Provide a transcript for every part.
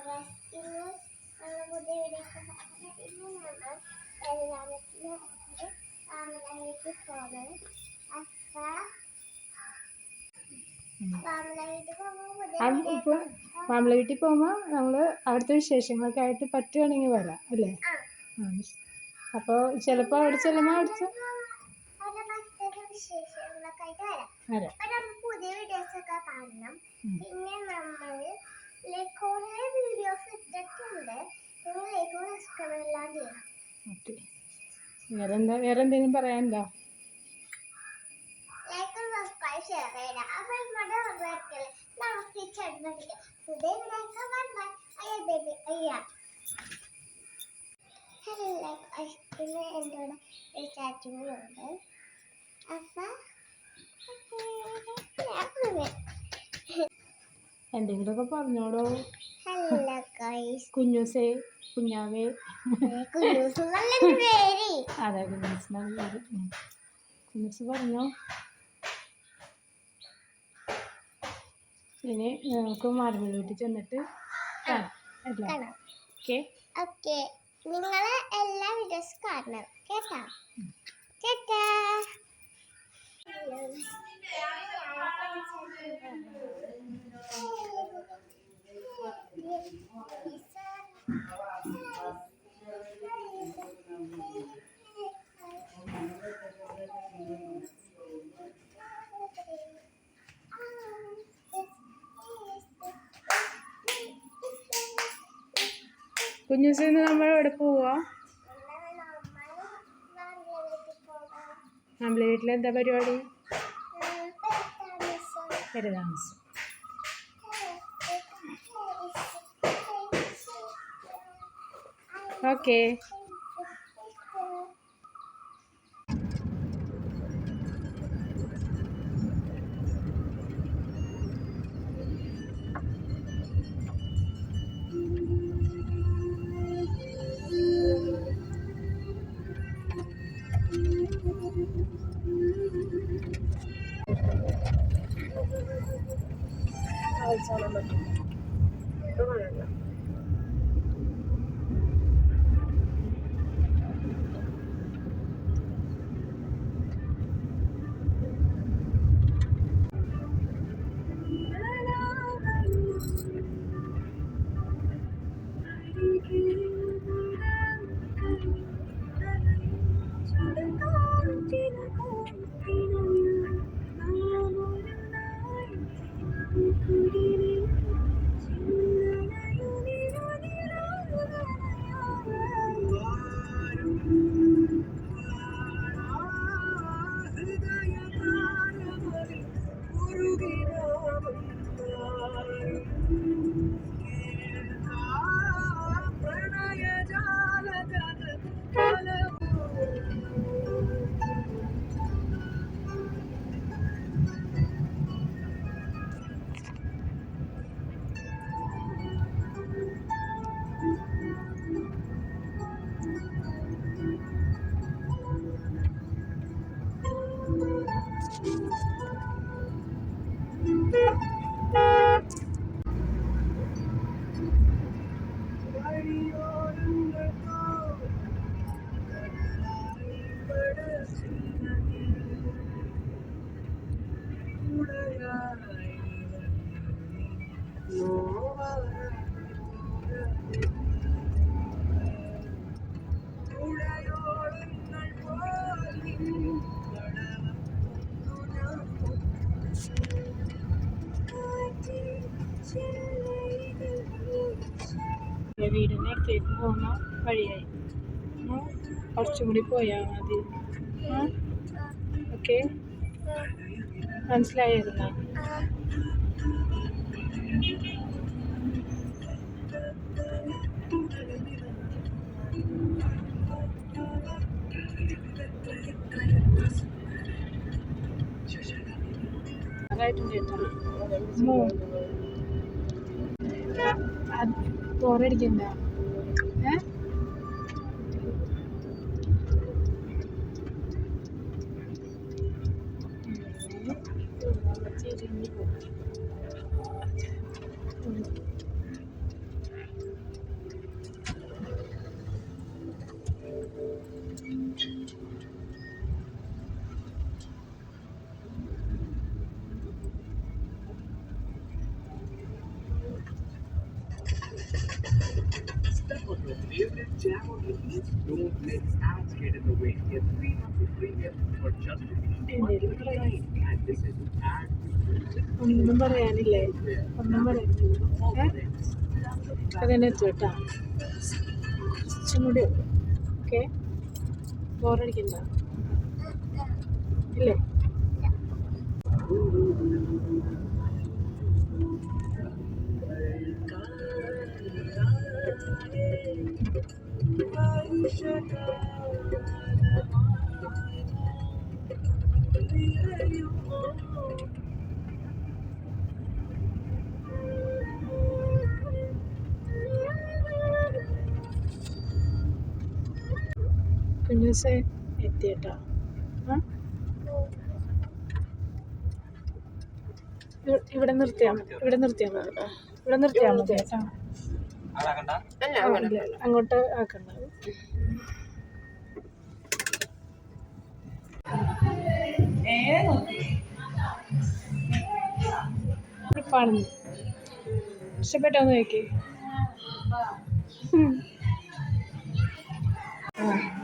ഇന്ന് പുതിയ ഇന്ന് നമ്മൾ പോകുന്നത് ഇപ്പോൾ മാമ്പള വീട്ടിൽ പോകുമ്പോൾ നമ്മൾ അവിടുത്തെ വിശേഷങ്ങളൊക്കെ ആയിട്ട് പറ്റുവാണെങ്കിൽ വരാം അല്ലേ? അപ്പോൾ ചിലപ്പോൾ അവിടെ ചെല്ലുമ്പോൾ അവിടെ അവിടെ മറ്റൊരു വിശേഷങ്ങളൊക്കെ ആയിട്ട് വരാം. പുതിയ വീഡിയോസ് ഒക്കെ കാണണം. പിന്നെ നമ്മൾ കുറെ വീഡിയോസ് ഇട്ടിട്ടുണ്ട് നിങ്ങൾ ലൈക്കും സബ്സ്ക്രൈബ് എല്ലാം ചെയ്യണം ഓക്കെ. വേറെ എന്താ വേറെ എന്തെങ്കിലും പറയാനുണ്ടോ? ലൈക്ക് സബ്സ്ക്രൈബ് ഷെയർ ചെയ്യണം അപ്പൊ ഇവിടെ വന്നിരിക്കൽ നമുക്ക് ചെടിപ്പിക്കാം പുതിയ വീഡിയോസ് ബൈ അയ്യ ബേബി അയ്യ ഹലോ ലൈക്ക് കൂടെ ഒരു ചാറ്റുകളുണ്ട് അപ്പൊ എന്തെങ്കിലുമൊക്കെ ഗൈസ് കുഞ്ഞൂസേ കുഞ്ഞാവേ. കുഞ്ഞൂസ് പേര്. അതെ കുഞ്ഞൂസിനാണ് പേര്. ഉം. കുഞ്ഞൂസ് പറഞ്ഞോ. ഇനി നമുക്ക് മാർബിൾ വീട്ടിൽ ചെന്നിട്ട് കാണാം. ഓക്കെ. ഓക്കെ. നിങ്ങളെ എല്ലാ വീഡിയോസ് കാണണം. കേട്ടാ? കേട്ടാ? കുഞ്ഞൂസിൽ നിന്ന് നമ്മൾ എവിടെ പോവാ? നമ്മളെ വീട്ടിലെന്താ പരിപാടി? പെരുതാമസം ഓക്കെ വീടിന്റെ അടുത്തേക്ക് പോകുന്ന വഴിയായി. കുറച്ചും കൂടി പോയാൽ മതി. ഓക്കെ. മനസ്സിലായിരുന്നോ അതായിട്ടുണ്ട് കേട്ടോ ഏ? അത് ബോറടിക്കണ്ട ഏ your favorite channel release. Don't let ads get in the way. Get three months of premium for just $139 and this is ad-free. ഒന്നും പറയാനില്ലേ ഒന്നും പറയാനില്ല ഏ അതിനെ എത്തും കേട്ടോ കുറച്ചും കൂടി ഓക്കെ ബോറടിക്കണ്ട ഇല്ലേ കുഞ്ഞൂസേ എത്തിയേട്ടാ. ഇവിടെ നിർത്തിയാ ഇവിടെ നിർത്തിയാൽ മതി ഇവിടെ നിർത്തിയാൽ മതി കേട്ടോ. അങ്ങോട്ട് ആക്കണ്ട. ഇഷ്ടപ്പെട്ടോന്ന് നോക്കി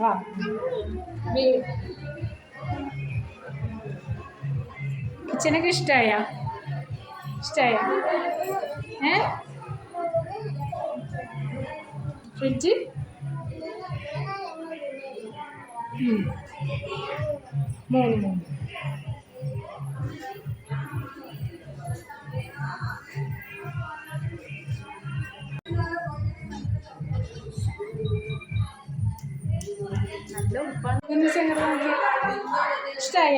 വാ. കിച്ചനൊക്കെ ഇഷ്ടമായ ഇഷ്ടമായ ഏ? ഫ്രിഡ്ജ്. മൂന്ന് മൂന്ന്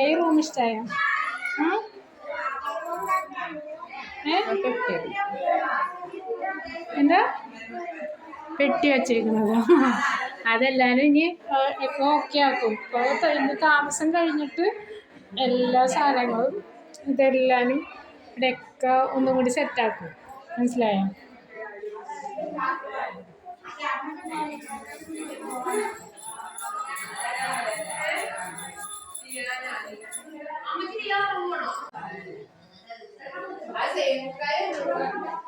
ഈ റൂം ഇഷ്ടായ? എന്താ? പെട്ടി വച്ചേക്കുന്നത് അതെല്ലാവരും ഇനി ഇപ്പൊ ഓക്കെ ആക്കും. ഇപ്പോൾ ഇന്ന് താമസം കഴിഞ്ഞിട്ട് എല്ലാ സാധനങ്ങളും ഇതെല്ലാവരും ഇവിടെയൊക്കെ ഒന്നും കൂടി സെറ്റാക്കും മനസ്സിലായോ? ഇപ്പം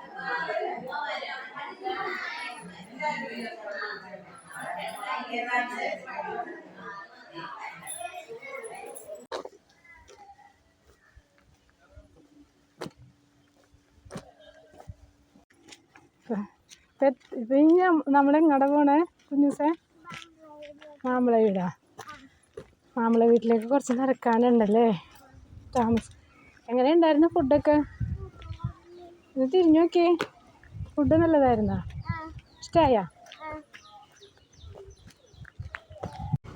ഇനി നമ്മളെങ്ങടെ പോണേ? കുഞ്ഞുസേ? മാമ്പള വീടാ? മാമ്പള വീട്ടിലേക്ക് കുറച്ച് നടക്കാനുണ്ടല്ലേ? താമസം എങ്ങനെയുണ്ടായിരുന്നു ഫുഡൊക്കെ? ഇത് തിരിഞ്ഞു നോക്കിയേ ഫുഡ് നല്ലതായിരുന്നോ? ഇഷ്ടമായ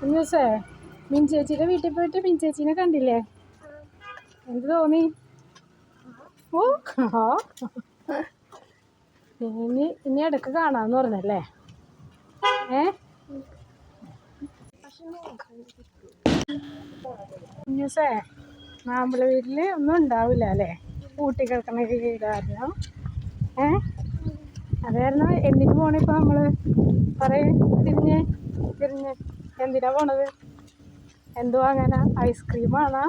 കുഞ്ഞൂസേ മിൻ ചേച്ചിയുടെ വീട്ടിൽ പോയിട്ട് മിൻ ചേച്ചീനെ കണ്ടില്ലേ? എന്ത് തോന്നി? ഓ ഇനി ഇനി ഇടയ്ക്ക് കാണാന്ന് പറഞ്ഞല്ലേ? ഏ? ന്യൂസേ മാമ്പള വീട്ടിൽ ഒന്നും ഉണ്ടാവില്ല അല്ലേ? ഊട്ടി കിടക്കണ കാരണം. ഏ? അതായിരുന്നു എന്തിനു പോണിപ്പോ നമ്മൾ? പറയേ തിരിഞ്ഞ് തിരിഞ്ഞ്. എന്തിനാ പോണത്? എന്ത് വാങ്ങാനാ ഐസ്ക്രീമാണോ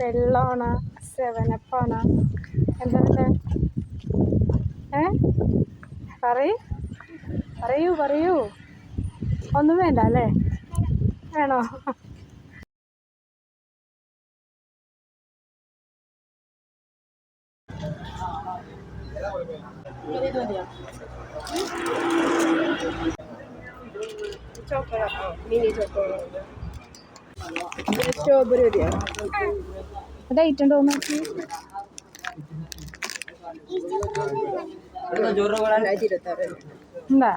വെള്ളമാണോ? സെവനപ്പാണോ എന്താണ് ഏ? പറയൂ. പറയൂ പറയൂ. ഒന്നും വേണ്ട അല്ലേ? വേണോ? സ്ട്രോബെറി മതിയോ ഡേറ്റ് ഉണ്ടോ നോക്കി. എന്താ?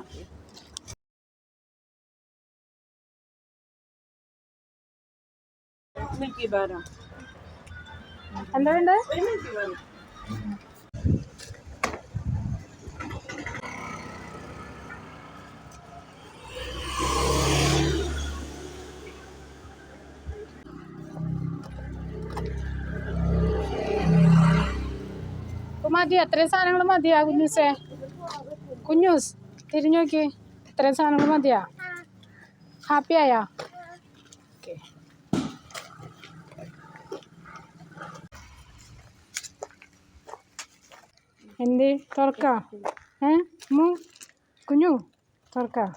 എന്താ വേണ്ടേ ഇപ്പൊ മതി. അത്രയും സാധനങ്ങൾ മതിയാ കുഞ്ഞൂസേ? കുഞ്ഞൂസ് തിരിഞ്ഞു നോക്കി ഇത്രയും സാധനങ്ങൾ മതിയാ? ഹാപ്പി ആയാ? ഓക്കെ എന്ത്? തുറക്ക? ഏ? മു കുഞ്ഞു? തുറക്കാം?